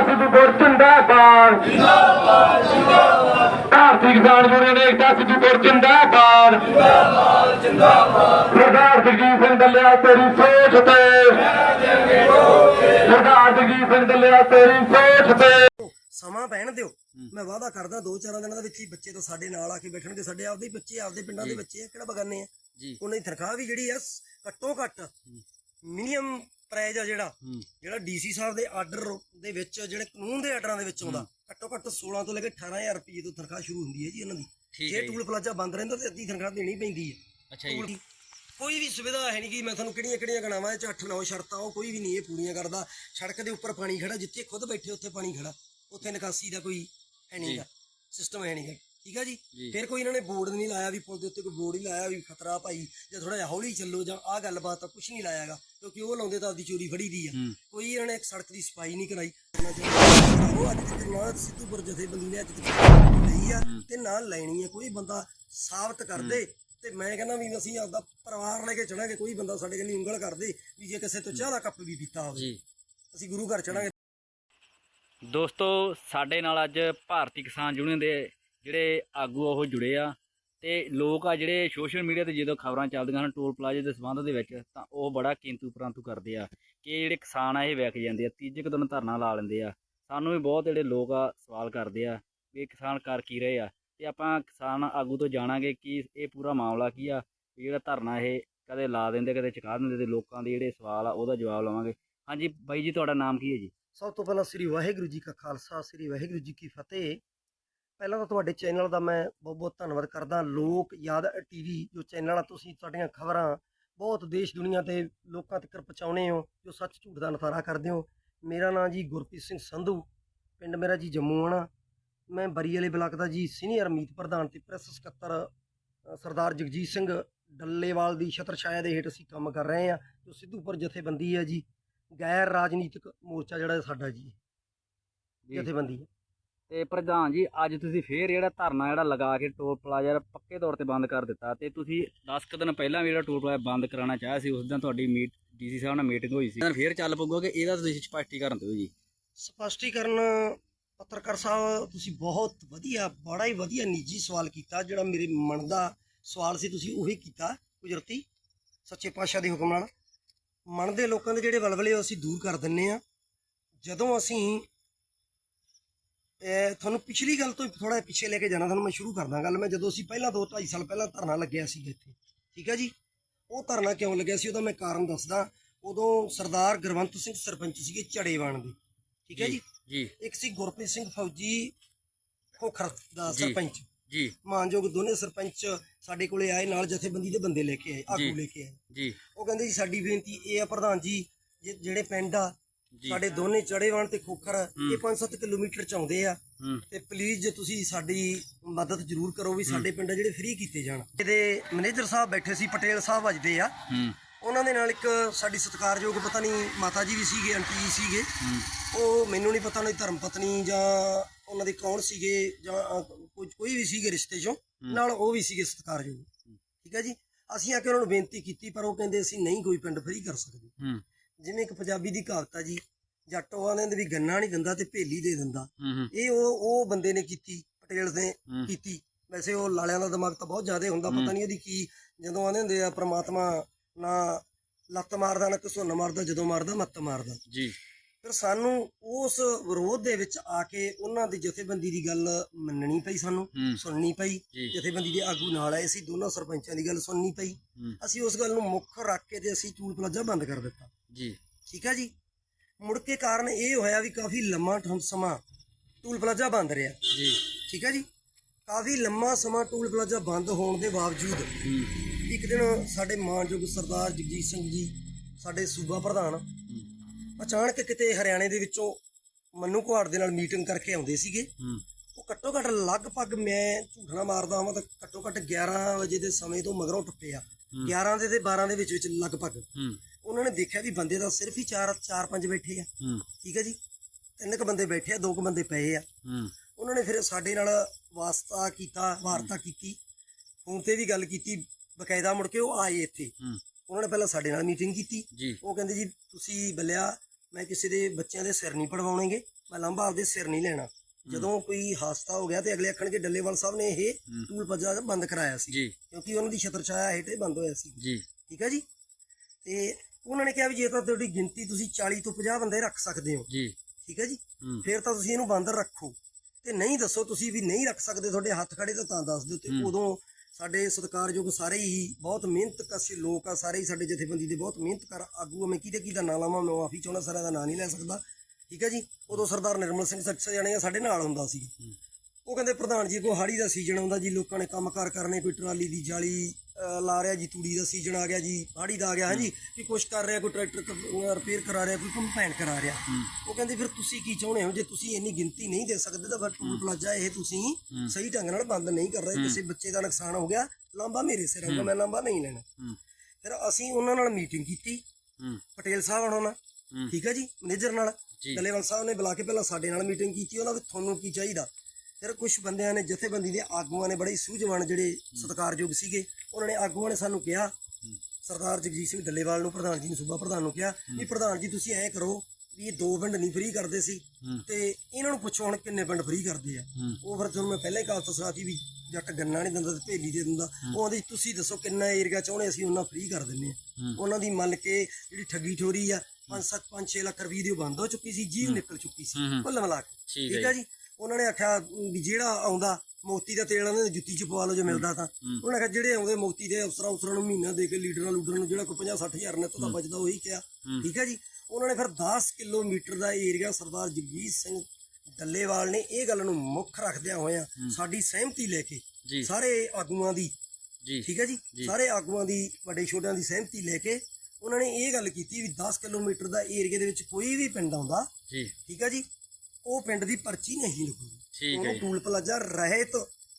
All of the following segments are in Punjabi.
ਸਿੱਧੂਪੁਰ ਜਿੰਦਾਬਾਦ ਜਿੰਦਾਬਾਦ ਜਿੰਦਾਬਾਦ। ਭਾਰਤੀ ਕਿਸਾਨ ਯੂਨੀਅਨ ਏਕਤਾ ਸਿੱਧੂਪੁਰ ਜਿੰਦਾਬਾਦ ਜਿੰਦਾਬਾਦ ਜਿੰਦਾਬਾਦ। ਸਰਦਾਰ ਜਗਜੀਤ ਸਿੰਘ ਦੱਲਿਆ ਤੇਰੀ ਸੋਚ ਤੇ। ਸਰਦਾਰ ਜਗਜੀਤ ਸਿੰਘ ਦੱਲਿਆ ਤੇਰੀ ਸੋਚ ਤੇ। ਸਮਾਂ ਪੈਣ ਦਿਓ। ਮੈਂ ਵਾਅਦਾ ਕਰਦਾ ਦੋ ਚਾਰਾਂ ਦਿਨਾਂ ਦੇ ਵਿੱਚ ਹੀ ਬੱਚੇ ਤਾਂ ਸਾਡੇ ਨਾਲ ਆ ਕੇ ਬੈਠਣਗੇ ਸਾਡੇ ਆਪਦੇ ਬੱਚੇ ਆਪਦੇ ਪਿੰਡਾਂ ਦੇ ਬੱਚੇ ਆ ਕਿਹੜਾ ਬਗਾਨੇ ਆ। ਜੀ। ਉਹਨਾਂ ਦੀ ਤਨਖਾਹ ਵੀ ਜਿਹੜੀ ਆ ਘੱਟੋ ਘੱਟ ਮਿਨੀਮਮ ਪ੍ਰਾਈਜ਼ ਆ ਜਿਹੜਾ ਜਿਹੜਾ ਡੀਸੀ ਸਾਹਿਬ ਦੇ ਆਰਡਰ ਦੇ ਵਿੱਚ ਜਿਹੜੇ ਕਾਨੂੰਨ ਦੇ ਆਰਡਰਾਂ ਦੇ ਵਿੱਚ ਆਉਂਦਾ ਘੱਟੋ ਘੱਟ 16 ਤੋਂ ਲੈ ਕੇ 18000 ਰੁਪਏ ਤੋਂ ਤਨਖਾਹ ਸ਼ੁਰੂ ਹੁੰਦੀ ਹੈ ਜੀ ਇਹਨਾਂ ਦੀ। ਜੇ ਟੂਲ ਪਲਾਜ਼ਾ ਬੰਦ ਰਹਿੰਦਾ ਤੇ ਅੱਧੀ ਤਨਖਾਹ ਦੇਣੀ ਪੈਂਦੀ ਹੈ। ਅੱਛਾ ਜੀ। ਟੂਲ- ਕੋਈ ਵੀ ਸੁਵਿਧਾ ਹੈ ਨਹੀਂ ਕਿ ਮੈਂ ਤੁਹਾਨੂੰ ਕਿਹੜੀਆਂ ਕਿਹੜੀਆਂ ਗਣਾਵਾਂ ਇਹ ਚ 8 9 ਸ਼ਰਤਾਂ ਉਹ ਕੋਈ ਵੀ ਨਹੀਂ ਇਹ ਪੂਰੀਆਂ ਕਰਦਾ। ਸੜਕ ਦੇ ਉੱਪਰ ਪਾਣੀ ਖੜਾ ਜਿੱਥੇ ਖੁਦ ਬੈਠੇ ਉੱਥੇ ਪਾਣੀ ਖੜਾ। ਉੱਥੇ ਨਿਕਾਸੀ ਦਾ ਕੋਈ ਹੈ ਨਹੀਂਗਾ ਸਿਸਟਮ ਹੈ ਨਹੀਂਗਾ ਠੀਕ ਹੈ ਜੀ। ਫਿਰ ਕੋਈ ਇਹਨਾਂ ਨੇ ਬੋਰਡ ਨਹੀਂ ਲਾਇਆ ਵੀ ਪੁਲ ਦੇ ਉੱਤੇ ਕੋਈ ਬੋਰਡ ਨਹੀਂ ਲਾਇਆ ਵੀ ਖਤਰਾ ਭਾਈ ਜਾਂ ਥੋੜਾ ਜਿਹਾ ਹੌਲੀ ਚੱਲੋ ਜਾਂ ਆਹ ਗੱਲਬਾਤ ਆ ਕੁਝ ਨਹੀਂ ਲਾਇਆਗਾ ਕਿਉਂਕਿ ਉਹ ਲਾਉਂਦੇ ਤਾਂ ਆਪਦੀ ਚੋਰੀ ਫੜੀ ਦੀ ਆ। ਹੂੰ। ਕੋਈ ਇਹਨਾਂ ਨੇ ਸੜਕ ਦੀ ਸਫ਼ਾਈ ਨਹੀਂ ਕਰਾਈ। ਉਹ ਅੱਜ ਤੱਕ ਨਾ ਸਿੱਧੂਪੁਰ ਜਥੇਬੰਦੀ ਨੇ ਅੱਜ ਤੱਕ ਲਈ ਆ ਤੇ ਨਾ ਲੈਣੀ ਆ। ਕੋਈ ਬੰਦਾ ਸਾਬਤ ਕਰ ਦੇ ਤੇ ਮੈਂ ਕਹਿੰਦਾ ਵੀ ਅਸੀਂ ਆਪਦਾ ਪਰਿਵਾਰ ਲੈ ਕੇ ਚੜਾਂਗੇ ਕੋਈ ਬੰਦਾ ਸਾਡੇ ਕੰਨੀ ਉਂਗਲ ਕਰ ਦੇ ਵੀ ਜੇ ਕਿਸੇ ਤੋਂ ਚਾਹ ਦਾ ਕੱਪ ਵੀ ਪੀਤਾ ਹੋਵੇ। ਜੀ। ਅਸੀਂ ਗੁਰੂ ਘਰ ਚੜਾਂਗੇ। ਦੋਸਤੋ ਸਾਡੇ ਨਾਲ ਅੱਜ ਭਾਰਤੀ ਕਿਸਾਨ ਯੂਨੀਅਨ ਦੇ ਜਿਹੜੇ ਆਗੂ ਆ ਉਹ ਜੁੜੇ ਆ ਤੇ ਲੋਕ ਆ ਜਿਹੜੇ ਸੋਸ਼ਲ ਮੀਡੀਆ ਤੇ ਜਦੋਂ ਖਬਰਾਂ ਚੱਲਦੀਆਂ ਹਨ ਟੋਲ ਪਲਾਜ਼ੇ ਦੇ ਸੰਬੰਧ ਦੇ ਵਿੱਚ, ਤਾਂ ਉਹ ਬੜਾ ਕਿੰਤੂ ਪਰੰਤੂ ਕਰਦੇ ਆ ਕਿ ਜਿਹੜੇ ਕਿਸਾਨ ਆ ਇਹ ਵਿਕ ਜਾਂਦੇ ਆ, ਤੀਜੇ ਕੁ ਦਿਨ ਧਰਨਾ ਲਾ ਲੈਂਦੇ ਆ। ਸਾਨੂੰ ਵੀ ਬਹੁਤ ਜਿਹੜੇ ਲੋਕ ਆ ਸਵਾਲ ਕਰਦੇ ਆ ਵੀ ਇਹ ਕਿਸਾਨ ਕਰ ਕੀ ਰਹੇ ਆ ਤੇ ਆਪਾਂ ਕਿਸਾਨ ਆਗੂ ਤੋਂ ਜਾਣਾਂਗੇ ਕਿ ਇਹ ਪੂਰਾ ਮਾਮਲਾ ਕੀ ਆ ਜਿਹੜਾ ਧਰਨਾ ਇਹ ਕਦੇ ਲਾ ਦਿੰਦੇ, ਕਦੇ ਚੁਕਾ ਦਿੰਦੇ ਤੇ ਲੋਕਾਂ ਦੇ ਜਿਹੜੇ ਸਵਾਲ ਆ ਉਹਦਾ ਜਵਾਬ ਲਵਾਂਗੇ। ਹਾਂਜੀ ਬਾਈ ਜੀ, ਤੁਹਾਡਾ ਨਾਮ ਕੀ ਹੈ ਜੀ? ਸਭ ਤੋਂ ਪਹਿਲਾਂ ਸ੍ਰੀ ਵਾਹਿਗੁਰੂ ਜੀ ਕਾ ਖਾਲਸਾ, ਸ੍ਰੀ ਵਾਹਿਗੁਰੂ ਜੀ ਕੀ ਫਤਿਹ। ਪਹਿਲਾਂ ਤਾਂ ਤੁਹਾਡੇ ਚੈਨਲ ਦਾ ਮੈਂ ਬਹੁਤ ਬਹੁਤ ਧੰਨਵਾਦ ਕਰਦਾ। ਲੋਕ ਯਾਦ ਟੀਵੀ ਜੋ ਚੈਨਲ ਆ ਤੁਸੀਂ ਤੁਹਾਡੀਆਂ ਖਬਰਾਂ ਬਹੁਤ ਦੇਸ਼ ਦੁਨੀਆ ਤੇ ਲੋਕਾਂ ਤੱਕ ਪਹੁੰਚਾਉਣੇ ਹੋ ਜੋ ਸੱਚ ਝੂਠ ਦਾ ਨਫਾਰਾ ਕਰਦੇ ਹੋ। ਮੇਰਾ ਨਾਮ ਜੀ ਗੁਰਪ੍ਰੀਤ ਸਿੰਘ ਸੰਧੂ ਪਿੰਡ ਮੇਰਾ ਜੀ ਜੰਮੂ ਆਣਾ। ਮੈਂ ਬਰੀ ਵਾਲੇ ਬਲਾਕ ਦਾ ਜੀ ਸੀਨੀਅਰ ਮੀਤ ਪ੍ਰਧਾਨ ਤੇ ਪ੍ਰੈਸ ਸਕੱਤਰ ਸਰਦਾਰ ਜਗਜੀਤ ਸਿੰਘ ਡੱਲੇਵਾਲ ਦੀ ਛਤਰ ਛਾਇਆ ਦੇ ਹੇਠ ਅਸੀਂ ਕੰਮ ਕਰ ਰਹੇ ਹਾਂ ਜੋ ਸਿੱਧੂਪੁਰ ਜਥੇਬੰਦੀ ਹੈ ਜੀ। ਗੈਰ ਰਾਜਨੀਤਿਕ ਮੋਰਚਾ ਜਿਹੜਾ ਸਾਡਾ ਜੀ। ਜੀ। ਜਥੇਬੰਦੀ ਹੈ। ਤੇ ਪ੍ਰਧਾਨ ਜੀ ਅੱਜ ਤੁਸੀਂ ਫੇਰ ਜਿਹੜਾ ਧਰਨਾ ਜਿਹੜਾ ਲਗਾ ਕੇ ਟੋਲ ਪਲਾਜ਼ਾ ਪੱਕੇ ਤੌਰ ਤੇ ਬੰਦ ਕਰ ਦਿੱਤਾ ਤੇ ਤੁਸੀਂ 10 ਕੁ ਦਿਨ ਪਹਿਲਾਂ ਵੀ ਜਿਹੜਾ ਟੋਲ ਪਲਾਜ਼ਾ ਬੰਦ ਕਰਾਉਣਾ ਚਾਹਿਆ ਸੀ ਉਸ ਦਿਨ ਤੁਹਾਡੀ ਮੀਟ ਡੀਸੀ ਸਾਹਿਬ ਨਾਲ ਮੀਟਿੰਗ ਹੋਈ ਸੀ। ਤਾਂ ਫੇਰ ਚੱਲ ਪਊਗਾ ਕਿ ਇਹਦਾ ਤੁਸੀਂ ਸਪਸ਼ਟੀਕਰਨ ਦਿਓ ਜੀ। ਸਪਸ਼ਟੀਕਰਨ ਪੱਤਰਕਾਰ ਸਾਹਿਬ ਤੁਸੀਂ ਬਹੁਤ ਵਧੀਆ ਬੜਾ ਹੀ ਵਧੀਆ ਨਿੱਜੀ ਸਵਾਲ ਕੀਤਾ ਜਿਹੜਾ ਮੇਰੇ ਮਨ ਦਾ ਸਵਾਲ ਸੀ ਤੁਸੀਂ ਉਹੀ ਕੀਤਾ ਕੁਦਰਤੀ ਸੱਚੇ ਪਾਤਸ਼ਾਹ ਦੇ ਹੁਕਮ ਨਾਲ। ਮਨ ਦੇ ਲੋਕਾਂ ਦੇ ਜਿਹੜੇ ਵਲਵਲੇ ਉਹ ਅਸੀਂ ਦੂਰ ਕਰ ਦਿੰਨੇ ਆ ਜਦੋਂ ਅਸੀਂ ਤੁਹਾਨੂੰ ਪਿਛਲੀ ਗੱਲ ਤੋਂ ਥੋੜਾ ਪਿੱਛੇ ਲੈ ਕੇ ਜਾਣਾ ਤੁਹਾਨੂੰ ਮੈਂ ਸ਼ੁਰੂ ਕਰਦਾ ਗੱਲ। ਮੈਂ ਜਦੋਂ ਅਸੀਂ ਪਹਿਲਾਂ 2 2.5 ਸਾਲ ਪਹਿਲਾਂ ਧਰਨਾ ਲੱਗਿਆ ਸੀ ਇੱਥੇ ਠੀਕ ਹੈ ਜੀ? ਉਹ ਧਰਨਾ ਕਿਉਂ ਲੱਗਿਆ ਸੀ ਉਹਦਾ ਮੈਂ ਕਾਰਨ ਦੱਸਦਾ। ਉਦੋਂ ਸਰਦਾਰ ਗੁਰਵੰਤ ਸਿੰਘ ਸਰਪੰਚ ਸੀਗੇ ਝੜੇਵਾਨ ਦੇ ਠੀਕ ਹੈ ਜੀ ਜੀ? ਇੱਕ ਸੀ ਗੁਰਪ੍ਰੀਤ ਸਿੰਘ ਫੌਜੀ ਖੋਖਰ ਦਾ। ਸਰਪੰਚ। ਜੀ। ਮਾਨਯੋਗ ਦੋਨੇ ਸਰਪੰਚ ਸਾਡੇ ਕੋਲੇ ਆਏ ਨਾਲ ਜਥੇਬੰਦੀ ਦੇ ਬੰਦੇ ਲੈ ਕੇ ਆਏ। ਆਗੂ ਲੈ ਕੇ ਆਏ। ਜੀ। ਉਹ ਕਹਿੰਦੇ ਜੀ ਸਾਡੀ ਬੇਨਤੀ ਇਹ ਆ ਪ੍ਰਧਾਨ ਜੀ ਜਿਹੜੇ ਪਿੰਡ ਆ ਸਾਡੇ ਦੋਨੇ ਚੜੇਵਾਨ ਤੇ ਖੋਖਰ। ਇਹ 5-7 ਕਿਲੋਮੀਟਰ ਚ ਆਉਂਦੇ ਆ। ਤੇ ਪਲੀਜ਼ ਜੇ ਤੁਸੀਂ ਸਾਡੀ ਮਦਦ ਜ਼ਰੂਰ ਕਰੋ ਵੀ ਸਾਡੇ ਪਿੰਡ ਜਿਹੜੇ ਫ੍ਰੀ ਕੀਤੇ ਜਾਣ। ਇਹਦੇ ਮੈਨੇਜਰ ਸਾਹਿਬ ਬੈਠੇ ਸੀ ਪਟੇਲ ਸਾਹਿਬ ਵੱਜਦੇ ਆ। ਉਹਨਾਂ ਦੇ ਨਾਲ ਇੱਕ ਸਾਡੀ ਸਤਿਕਾਰਯੋਗ ਪਤਾ ਨਹੀਂ ਮਾਤਾ ਜੀ ਵੀ ਸੀਗੇ ਆਂਟੀ ਜੀ ਸੀਗੇ। ਉਹ ਮੈਨੂੰ ਨਹੀਂ ਪਤਾ ਦੀ ਧਰਮ ਪਤਨੀ ਜਾਂ ਉਹਨਾਂ ਦੇ ਕੌਣ ਸੀਗੇ ਜਾਂ ਕੋਈ ਵੀ ਸੀਗੇ ਰਿਸ਼ਤੇ ਚੋਂ ਨਾਲ ਉਹ ਵੀ ਸੀਗੇ ਸਤਿਕਾਰਯੋਗ। ਠੀਕ ਹੈ ਜੀ? ਅਸੀਂ ਆ ਕੇ ਉਹਨਾਂ ਨੂੰ ਬੇਨਤੀ ਕੀਤੀ ਪਰ ਉਹ ਕਹਿੰਦੇ ਅਸੀਂ ਨਹੀਂ ਕੋਈ ਪਿੰਡ ਫ੍ਰੀ ਕਰ ਸਕਦੇ। ਜਿਵੇਂ ਇੱਕ ਪੰਜਾਬੀ ਦੀ ਕਹਾਵਤ ਆ ਜੀ ਜੱਟ ਉਹ ਆਂਦੇ ਵੀ ਗੰਨਾ ਨਹੀਂ ਦਿੰਦਾ ਤੇ ਭੇਲੀ ਦੇ ਦਿੰਦਾ। ਇਹ ਉਹ ਉਹ ਬੰਦੇ ਨੇ ਕੀਤੀ ਪਟੇਲ ਨੇ। ਕੀਤੀ। ਵੈਸੇ ਉਹ ਲਾਲਿਆਂ ਦਾ ਦਿਮਾਗ ਤਾਂ ਬਹੁਤ ਜ਼ਿਆਦਾ ਹੁੰਦਾ ਪਤਾ ਨਹੀਂ ਉਹਦੀ ਕੀ ਜਦੋਂ ਆਂਦੇ ਹੁੰਦੇ ਆ ਪ੍ਰਮਾਤਮਾ ਨਾ ਲੱਤ ਮਾਰਦਾ ਨਾ ਘਸੁੰਨ ਮਾਰਦਾ ਜਦੋਂ ਮਾਰਦਾ ਮੱਤ ਮਾਰਦਾ। ਜੀ। ਫਿਰ ਸਾਨੂੰ ਉਸ ਵਿਰੋਧ ਦੇ ਵਿੱਚ ਆ ਕੇ ਉਹਨਾਂ ਦੀ ਜਥੇਬੰਦੀ ਦੀ ਗੱਲ ਮੰਨਣੀ ਪਈ ਸਾਨੂੰ ਸੁਣਨੀ ਪਈ। ਜਥੇਬੰਦੀ ਦੇ ਆਗੂ ਨਾਲ ਆਏ ਸੀ ਦੋਨਾਂ ਸਰਪੰਚਾਂ ਦੀ ਗੱਲ ਸੁਣਨੀ ਪਈ। ਅਸੀਂ ਉਸ ਗੱਲ ਨੂੰ ਮੁੱਖ ਰੱਖ ਕੇ ਤੇ ਅਸੀਂ ਟੂਲ ਪਲਾਜ਼ਾ ਬੰਦ ਕਰ ਦਿੱਤਾ। ਜੀ। ਠੀਕ ਹੈ ਜੀ? ਮੁੜ ਕੇ ਕਾਰਨ ਇਹ ਹੋਇਆ ਵੀ ਕਾਫੀ ਲੰਮਾ ਸਮਾਂ ਟੂਲ ਪਲਾਜ਼ਾ ਬੰਦ ਰਿਹਾ। ਜੀ। ਠੀਕ ਹੈ ਜੀ? ਕਾਫੀ ਲੰਮਾ ਸਮਾਂ ਟੂਲ ਪਲਾਜ਼ਾ ਬੰਦ ਹੋਣ ਦੇ ਬਾਵਜੂਦ ਇੱਕ ਦਿਨ ਸਾਡੇ ਮਾਨਯੋਗ ਸਰਦਾਰ ਜਗਜੀਤ ਸਿੰਘ ਜੀ ਸਾਡੇ ਸੂਬਾ ਪ੍ਰਧਾਨ ਅਚਾਨਕ ਕਿਤੇ ਹਰਿਆਣੇ ਦੇ ਵਿੱਚੋਂ ਮੰਨੂ ਕੁਹਾੜ ਦੇ ਨਾਲ ਮੀਟਿੰਗ ਕਰਕੇ ਆਉਂਦੇ ਸੀਗੇ। ਉਹ ਘੱਟੋ ਘੱਟ ਲਗਭਗ ਮੈਂ ਝੂਠ ਨਾ ਮਾਰਦਾ ਹਾਂ ਤਾਂ ਘੱਟੋ ਘੱਟ 11 ਵਜੇ ਦੇ ਸਮੇਂ ਤੋਂ ਮਗਰੋਂ ਟੱਪੇ ਆ। 11 ਦੇ ਤੇ 12 ਦੇ ਵਿੱਚ ਵਿੱਚ ਲਗਭਗ। ਉਹਨਾਂ ਨੇ ਦੇਖਿਆ ਵੀ ਬੰਦੇ ਤਾਂ ਸਿਰਫ ਹੀ 4 4 5 ਬੈਠੇ ਆ। ਠੀਕ ਹੈ ਜੀ? ਤਿੰਨ ਕੁ ਬੰਦੇ ਬੈਠੇ ਆ ਦੋ ਕੁ ਬੰਦੇ ਪਏ ਆ। ਉਹਨਾਂ ਨੇ ਫਿਰ ਸਾਡੇ ਨਾਲ ਵਾਸਤਾ ਕੀਤਾ ਵਾਰਤਾ ਕੀਤੀ। ਫੋਨ ਤੇ ਵੀ ਗੱਲ ਕੀਤੀ ਬਕਾਇਦਾ ਮੁੜ ਕੇ ਉਹ ਆਏ ਇੱਥੇ। ਉਹਨਾਂ ਨੇ ਪਹਿਲਾਂ ਸਾਡੇ ਨਾਲ ਮੀਟਿੰਗ ਕੀਤੀ। ਉਹ ਕਹਿੰਦੇ ਜੀ ਤੁਸੀਂ ਬੱਲਿਆ ਮੈਂ ਕਿਸੇ ਦੇ ਬੱਚਿਆਂ ਦੇ ਸਿਰ ਨਹੀਂ ਪੜਵਾਉਣੇਗੇ ਮੈਂ ਲਾਂਭਾ ਆਪਦੇ ਸਿਰ ਨਹੀਂ ਲੈਣਾ। ਜਦੋਂ ਕੋਈ ਹਾਦਸਾ ਹੋ ਗਿਆ ਤੇ ਅਗਲੇ ਆਖਣਗੇ ਡੱਲੇਵਾਲ ਸਾਹਿਬ ਨੇ ਇਹ। ਟੂਲ ਪਲਾਜ਼ਾ ਬੰਦ ਕਰਾਇਆ ਸੀ। ਕਿਉਂਕਿ ਉਹਨਾਂ ਦੀ ਛਤਰ ਛਾਇਆ ਹੇਠ ਇਹ ਬੰਦ ਹੋਇਆ ਸੀ। ਠੀਕ ਹੈ ਜੀ? ਤੇ ਉਹਨਾਂ ਨੇ ਕਿਹਾ ਵੀ ਜੇ ਤਾਂ ਤੁਹਾਡੀ ਗਿਣਤੀ ਤੁਸੀਂ 40 ਤੋਂ 50 ਬੰਦੇ ਰੱਖ ਸਕਦੇ ਹੋ। ਜੀ। ਠੀਕ ਹੈ ਜੀ? ਫਿਰ ਤਾਂ ਤੁਸੀਂ ਇਹਨੂੰ ਬੰਦ ਰੱਖੋ। ਤੇ ਨਹੀਂ ਦੱਸੋ ਤੁਸੀਂ ਵੀ ਨਹੀਂ ਰੱਖ ਸਕਦੇ ਤੁਹਾਡੇ ਹੱਥ ਖੜੇ ਤਾਂ ਤਾਂ ਦੱਸ ਦਿਓ ਤੇ। ਉਦੋਂ ਸਾਡੇ ਸਤਿਕਾਰਯੋਗ ਸਾਰੇ ਹੀ ਬਹੁਤ ਮਿਹਨਤ ਕਸ਼ ਲੋਕ ਆ ਸਾਰੇ ਹੀ ਸਾਡੇ ਜਥੇਬੰਦੀ ਦੇ ਬਹੁਤ ਮਿਹਨਤ ਕਰ ਆਗੂ ਮੈਂ ਕਿਹਦੇ ਕਿਹਦਾ ਨਾਂ ਲਾਵਾਂ ਮੈਂ ਮਾਫੀ ਚਾਹੁੰਦਾ ਸਾਰਿਆਂ ਦਾ ਨਾਂ ਨਹੀਂ ਲੈ ਸਕਦਾ। ਠੀਕ ਹੈ ਜੀ? ਉਦੋਂ ਸਰਦਾਰ ਨਿਰਮਲ ਸਿੰਘ ਸੱਚ ਜਾਣੇ ਸਾਡੇ ਨਾਲ ਹੁੰਦਾ ਸੀ। ਉਹ ਕਹਿੰਦੇ ਪ੍ਰਧਾਨ ਜੀ ਕੋ ਹਾੜੀ ਦਾ ਸੀਜ਼ਨ ਆਉਂਦਾ ਜੀ ਲੋਕਾਂ ਨੇ ਕੰਮਕਾਰ ਕਰਨੇ ਕੋਈ ਟਰਾਲੀ ਦੀ ਜਾਲੀ ਲਾ ਰਿਹਾ ਜੀ ਤੂੜੀ ਦਾ ਸੀਜ਼ਨ ਆ ਗਿਆ ਜੀ ਹਾੜੀ ਦਾ ਆ ਗਿਆ ਹਾਂਜੀ ਵੀ ਕੁਛ ਕਰ ਰਿਹਾ ਕੋਈ ਟਰੈਕਟਰ ਰਿਪੇਅਰ ਕਰਾ ਰਿਹਾ ਕੋਈ ਕੰਪੈਨ ਕਰਾ ਰਿਹਾ। ਉਹ ਕਹਿੰਦੇ ਫਿਰ ਤੁਸੀਂ ਕੀ ਚਾਹੁੰਦੇ ਹੋ? ਜੇ ਤੁਸੀਂ ਇੰਨੀ ਗਿਣਤੀ ਨਹੀਂ ਦੇ ਸਕਦੇ ਤਾਂ ਫਿਰ ਟੂਲ ਪਲਾਜ਼ਾ ਇਹ ਤੁਸੀਂ। ਸਹੀ ਢੰਗ ਨਾਲ ਬੰਦ ਨਹੀਂ ਕਰ ਰਹੇ ਕਿਸੇ ਬੱਚੇ ਦਾ ਨੁਕਸਾਨ ਹੋ ਗਿਆ ਲਾਂਬਾ ਮੇਰੇ ਸਿਰ ਆਊਗਾ ਮੈਂ ਲਾਂਬਾ ਨਹੀਂ ਲੈਣਾ। ਫਿਰ ਅਸੀਂ ਉਹਨਾਂ ਨਾਲ ਮੀਟਿੰਗ ਕੀਤੀ। ਪਟੇਲ ਸਾਹਿਬ ਨਾਲ। ਹੂੰ। ਠੀਕ ਹੈ ਜੀ ਮੈਨੇਜਰ ਨਾਲ। ਡੱਲੇਵਾਲ ਸਾਹਿਬ ਨੇ ਬੁਲਾ ਕੇ ਪਹਿਲਾਂ ਸਾਡੇ ਨਾਲ ਮੀਟਿੰਗ ਕੀਤੀ ਉਹਨਾਂ ਵੀ ਤੁਹਾਨੂੰ ਕੀ ਚਾਹੀਦਾ? ਫਿਰ ਕੁਝ ਬੰਦਿਆਂ ਨੇ ਜਥੇਬੰਦੀ ਦੇ ਆਗੂਆਂ ਨੇ ਬੜੇ ਸੂਝਵਾਨ ਜਿਹੜੇ ਸਤਿਕਾਰਯੋਗ ਸੀਗੇ ਉਹਨਾਂ ਨੇ ਆਗੂਆਂ ਨੇ ਸਾਨੂੰ ਕਿਹਾ। ਸਰਦਾਰ ਜਗਜੀਤ ਸਿੰਘ ਡੱਲੇਵਾਲ ਨੂੰ ਪ੍ਰਧਾਨ ਜੀ ਨੂੰ ਸੂਬਾ ਪ੍ਰਧਾਨ ਨੂੰ ਕਿਹਾ ਵੀ ਪ੍ਰਧਾਨ ਜੀ ਤੁਸੀਂ ਐਂ ਕਰੋ ਵੀ ਇਹ ਦੋ ਪਿੰਡ ਨਹੀਂ ਫ੍ਰੀ ਕਰਦੇ ਸੀ ਤੇ ਇਹਨਾਂ ਨੂੰ ਪੁੱਛੋ ਹੁਣ ਕਿੰਨੇ ਪਿੰਡ ਫ੍ਰੀ ਕਰਦੇ ਆ। ਉਹ ਫਿਰ ਤੁਹਾਨੂੰ ਮੈਂ ਪਹਿਲਾਂ ਹੀ ਕਾਲ ਸੁਣਾਤੀ ਵੀ ਜੱਟ ਗੰਨਾ ਨਹੀਂ ਦਿੰਦਾ ਤੇ ਭੇਲੀ ਦੇ ਦਿੰਦਾ ਉਹ ਆਂਦੀ ਤੁਸੀਂ ਦੱਸੋ ਕਿੰਨਾ ਏਰੀਆ ਚਾਹੁੰਦੇ ਅਸੀਂ ਉਹਨਾਂ ਫ੍ਰੀ ਕਰ ਦਿੰਨੇ ਆ। ਉਹਨਾਂ ਦੀ ਮੰਨ ਕੇ ਜਿਹੜੀ ਠੱਗੀ ਠੋਰੀ ਆ 5 7 5 6 ਲੱਖ ਰੁਪਏ ਦੀ ਉਹ ਬੰਦ ਹੋ ਚੁੱਕੀ ਸੀ ਜੀਵ ਨਿਕਲ ਚੁੱਕੀ ਸੀ। ਕੁੱਲ ਮਿਲਾ ਕੇ। ਠੀਕ ਹੈ ਜੀ? ਉਹਨਾਂ ਨੇ ਆਖਿਆ ਵੀ ਜਿਹੜਾ ਆਉਂਦਾ ਮੋਤੀ ਦਾ ਤੇਲ ਉਹਨਾਂ ਜੁੱਤੀ 'ਚ ਪਵਾ ਲਓ ਜੋ ਮਿਲਦਾ ਤਾਂ। ਉਹਨਾਂ ਨੇ ਆਖਿਆ ਜਿਹੜੇ ਆਉਂਦੇ ਮੋਤੀ ਦੇ ਅਫਸਰਾਂ ਅਫਸਰਾਂ ਨੂੰ ਮਹੀਨਾ ਦੇ ਕੇ ਲੀਡਰਾਂ ਲੂਡਰਾਂ ਨੂੰ ਜਿਹੜਾ ਕੋਈ 50 60 ਹਜ਼ਾਰ ਨੇ ਤਾਂ ਬਚਦਾ ਉਹੀ ਕਿਹਾ। ਠੀਕ ਹੈ ਜੀ? ਉਹਨਾਂ ਨੇ ਫਿਰ 10 ਕਿਲੋਮੀਟਰ ਦਾ ਏਰੀਆ ਸਰਦਾਰ ਜਗਜੀਤ ਸਿੰਘ ਡੱਲੇਵਾਲ ਨੇ ਇਹ ਗੱਲ ਨੂੰ ਮੁੱਖ ਰੱਖਦਿਆਂ ਹੋਇਆਂ ਸਾਡੀ ਸਹਿਮਤੀ ਲੈ ਕੇ ਸਾਰੇ ਆਗੂਆਂ ਦੀ ਜੀ। ਠੀਕ ਹੈ ਜੀ? ਜੀ। ਸਾਰੇ ਆਗੂਆਂ ਦੀ ਵੱਡੇ ਛੋਟਿਆਂ ਦੀ ਸਹਿਮਤੀ ਲੈ ਕੇ ਉਹਨਾਂ ਨੇ ਇਹ ਗੱਲ ਕੀਤੀ ਵੀ 10 ਕਿਲੋਮੀਟਰ ਦਾ ਏਰੀਆ ਦੇ ਵਿੱਚ ਕੋਈ ਵੀ ਪਿੰਡ ਆਉਂਦਾ ਜੀ। ਠੀਕ ਹੈ ਜੀ? ਉਹ ਪਿੰਡ ਦੀ ਪਰਚੀ ਨਹੀਂ ਲੱਗੂਗੀ। ਠੀਕ ਹੈ ਉਹਨੂੰ ਜੀ। ਟੂਲ ਪਲਾਜ਼ਾ ਰਹਿਤ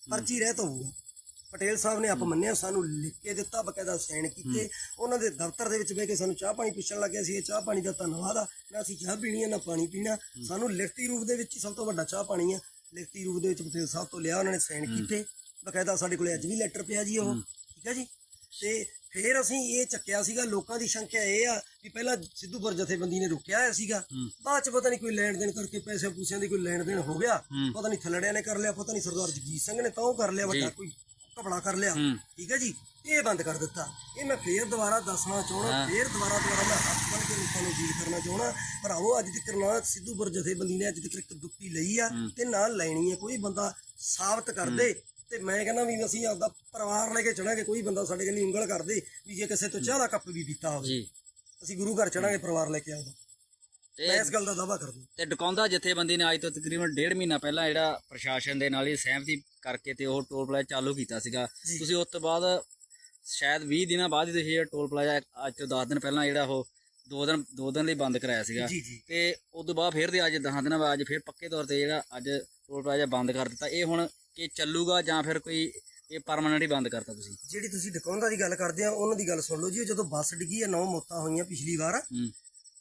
ਪਰਚੀ ਰਹਿਤ ਹੋਊਗਾ। ਪਟੇਲ ਸਾਹਿਬ ਨੇ ਆਪ ਮੰਨਿਆ ਸਾਨੂੰ ਲਿਖ ਕੇ ਦਿੱਤਾ ਬਕਾਇਦਾ ਸਾਈਨ ਕੀਤੇ। ਉਹਨਾਂ ਦੇ ਦਫ਼ਤਰ ਦੇ ਵਿੱਚ ਬਹਿ ਕੇ ਸਾਨੂੰ ਚਾਹ ਪਾਣੀ ਪੁੱਛਣ ਲੱਗਿਆ ਸੀ ਇਹ ਚਾਹ ਪਾਣੀ ਦਾ ਧੰਨਵਾਦ ਆ। ਨਾ ਅਸੀਂ ਚਾਹ ਪੀਣੀ ਆ ਨਾ ਪਾਣੀ ਪੀਣਾ। ਸਾਨੂੰ ਲਿਖਤੀ ਰੂਪ ਦੇ ਵਿੱਚ ਹੀ ਸਭ ਤੋਂ ਵੱਡਾ ਚਾਹ ਪਾਣੀ ਆ। ਲਿਖਤੀ ਰੂਪ ਦੇ ਵਿੱਚ ਪਟੇਲ ਸਾਹਿਬ ਤੋਂ ਲਿਆ ਉਹਨਾਂ ਨੇ ਸਾਈਨ ਕੀਤੇ। ਬਕਾਇਦਾ ਸਾਡੇ ਕੋਲੇ ਅੱਜ ਵੀ ਲੈਟਰ ਪਿਆ ਜੀ ਉਹ। ਠੀਕ ਹੈ ਜੀ? ਤੇ ਫਿਰ ਅਸੀਂ ਇਹ ਚੱਕਿਆ ਸੀਗਾ ਲੋਕਾਂ ਦੀ ਸੰਖਿਆ ਇਹ ਆ ਵੀ ਪਹਿਲਾਂ ਸਿੱਧੂਪੁਰ ਜਥੇਬੰਦੀ ਨੇ ਰੁਕਿਆ ਹੋਇਆ ਸੀਗਾ। ਬਾਅਦ ਚ ਪਤਾ ਨਹੀਂ ਕੋਈ ਲੈਣ ਦੇਣ ਕਰਕੇ ਪੈਸੇ ਪੂਸਿਆਂ ਦੀ ਕੋਈ ਲੈਣ ਦੇਣ ਹੋ ਗਿਆ। ਪਤਾ ਨਹੀਂ ਥੱਲੜਿਆਂ ਨੇ ਕਰ ਲਿਆ ਪਤਾ ਨਹੀਂ ਸਰਦਾਰ ਜਗਜੀਤ ਸਿੰਘ ਨੇ ਤਾਂ ਉਹ ਕਰ ਲਿਆ ਵੱਡਾ। ਕੋਈ ਕਪੜਾ ਕਰ ਲਿਆ। ਠੀਕ ਹੈ ਜੀ ਇਹ ਬੰਦ ਕਰ ਦਿੱਤਾ ਇਹ ਮੈਂ ਫੇਰ ਦੁਬਾਰਾ ਦੱਸਣਾ ਚਾਹਣਾ। ਫੇਰ ਦੁਬਾਰਾ ਦੁਬਾਰਾ ਮੈਂ ਹੱਥ ਬੰਨ ਕੇ ਲੋਕਾਂ ਨੂੰ ਅਪੀਲ ਕਰਨਾ ਚਾਹਣਾ ਭਰਾਵੋ ਅੱਜ ਤੱਕ ਨਾ ਸਿੱਧੂਪੁਰ ਜਥੇਬੰਦੀ ਨੇ ਅੱਜ ਤੱਕ ਇੱਕ ਦੁੱਕੀ ਲਈ ਆ। ਤੇ ਨਾ ਲੈਣੀ ਹੈ ਕੋਈ ਬੰਦਾ ਸਾਬਤ ਕਰ ਦੇ ਤੇ ਮੈਂ ਕਹਿੰਦਾ ਵੀ ਅਸੀਂ ਆਪਦਾ ਪਰਿਵਾਰ ਲੈ ਕੇ ਚੜਾਂਗੇ ਕੋਈ ਬੰਦਾ ਸਾਡੇ ਕੰਨੀ ਉਂਗਲ ਕਰ ਦੇ ਵੀ ਜੇ ਕਿਸੇ ਤੋਂ ਚਾਹ ਦਾ ਕੱਪ ਵੀ ਪੀਤਾ ਹੋਵੇ। ਜੀ। ਅਸੀਂ ਗੁਰੂ ਘਰ ਚੜਾਂਗੇ ਪਰਿਵਾਰ ਲੈ ਕੇ ਆਉਂਦਾ। ਤੇ ਮੈਂ ਇਸ ਗੱਲ ਦਾ ਦਾਅਵਾ ਕਰਦਾ। ਤੇ ਡਕੌਂਦਾ ਜਥੇਬੰਦੀ ਨੇ ਅੱਜ ਤੋਂ ਤਕਰੀਬਨ ਡੇਢ ਮਹੀਨਾ ਪਹਿਲਾਂ ਜਿਹੜਾ ਪ੍ਰਸ਼ਾਸਨ ਦੇ ਨਾਲ ਹੀ ਸਹਿਮਤੀ ਕਰਕੇ ਤੇ ਉਹ ਟੋਲ ਪਲਾਜ਼ਾ ਚਾਲੂ ਕੀਤਾ ਸੀਗਾ। ਜੀ। ਤੁਸੀਂ ਉਸ ਤੋਂ ਬਾਅਦ ਸ਼ਾਇਦ 20 ਦਿਨਾਂ ਬਾਅਦ ਹੀ ਤੁਸੀਂ ਇਹ ਟੋਲ ਪਲਾਜ਼ਾ ਅੱਜ ਤੋਂ 10 ਦਿਨ ਪਹਿਲਾਂ ਜਿਹੜਾ ਉਹ ਦੋ ਦਿਨ ਦੋ ਦਿਨ ਲਈ ਬੰਦ ਕਰਾਇਆ ਸੀਗਾ। ਜੀ ਜੀ। ਤੇ ਉਸ ਤੋਂ ਬਾਅਦ ਫਿਰ ਦੇ ਅੱਜ 10 ਦਿਨਾਂ ਬਾਅਦ ਅੱਜ ਫਿਰ ਪੱਕੇ ਤੌਰ ਤੇ ਜਿਹੜਾ ਅੱਜ ਟੋਲ ਪਲਾਜ਼ਾ ਬੰਦ ਕਰ ਦਿੱਤਾ। ਇਹ ਹੁਣ ਕੀ ਚੱਲੂਗਾ ਜਾਂ ਫਿਰ ਕੋਈ ਇਹ ਪਰਮਾਨੈਂਟ ਹੀ ਬੰਦ ਕਰਤਾ ਤੁਸੀਂ? ਜਿਹੜੀ ਤੁਸੀਂ ਡਕਾਉਂਦਾ ਦੀ ਗੱਲ ਕਰਦੇ ਆ ਉਹਨਾਂ ਦੀ ਗੱਲ ਸੁਣ ਲਓ ਜੀ ਉਹ ਜਦੋਂ ਬੱਸ ਡਿੱਗੀ ਆ ਨੌ ਮੌਤਾਂ ਹੋਈਆਂ ਪਿਛਲੀ ਵਾਰ।